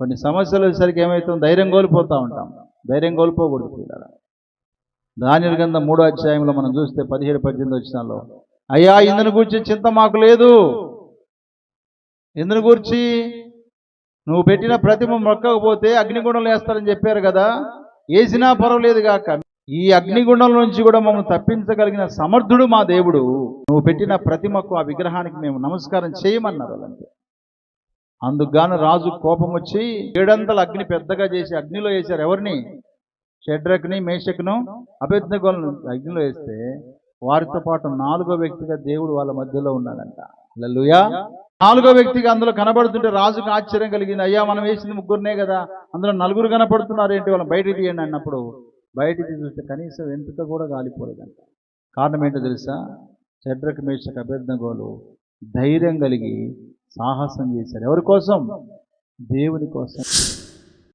కొన్ని సమస్యలు వచ్చేసరికి ఏమవుతుంది ధైర్యం కోల్పోతూ ఉంటాం. ధైర్యం కోల్పోకూడదు పిల్లల దాని గంధం మూడో అధ్యాయంలో మనం చూస్తే పదిహేడు పద్దెనిమిది వచ్చినాలో అయ్యా ఇందుని గురించి చింత మాకు లేదు. ఇందుని గురించి నువ్వు పెట్టిన ప్రతిమ మొక్కకపోతే అగ్నిగుండంలో వేస్తారని చెప్పారు కదా. వేసినా పర్వాలేదు కాక ఈ అగ్నిగుండం నుంచి కూడా మమ్మల్ని తప్పించగలిగిన సమర్థుడు మా దేవుడు. నువ్వు పెట్టిన ప్రతిమకు ఆ విగ్రహానికి మేము నమస్కారం చేయమన్నారు వాళ్ళంతే అందుకుగాను రాజు కోపం వచ్చి ఏడంతల అగ్ని పెద్దగా చేసి అగ్నిలో వేశారు. ఎవరిని? షడ్రక్ని మేషక్ను అభ్యర్థగోలను అగ్నిలో వేస్తే వారితో పాటు నాలుగో వ్యక్తిగా దేవుడు వాళ్ళ మధ్యలో ఉన్నాడంట. లల్లుయా నాలుగో వ్యక్తిగా అందులో కనబడుతుంటే రాజుకు ఆశ్చర్యం కలిగింది. అయ్యా మనం వేసింది ముగ్గురునే కదా. అందులో నలుగురు కనపడుతున్నారు ఏంటి వాళ్ళు బయటికి తీయండి అన్నప్పుడు బయటికి చూస్తే కనీసం వెంట్రుక కూడా కాలిపోలేదంట. కారణం ఏంటో తెలుసా? చెడ్రక్ మేషక్ అభ్యర్థగోలు ధైర్యం కలిగి సాహసం చేశారు. ఎవరి కోసం? దేవుని కోసం.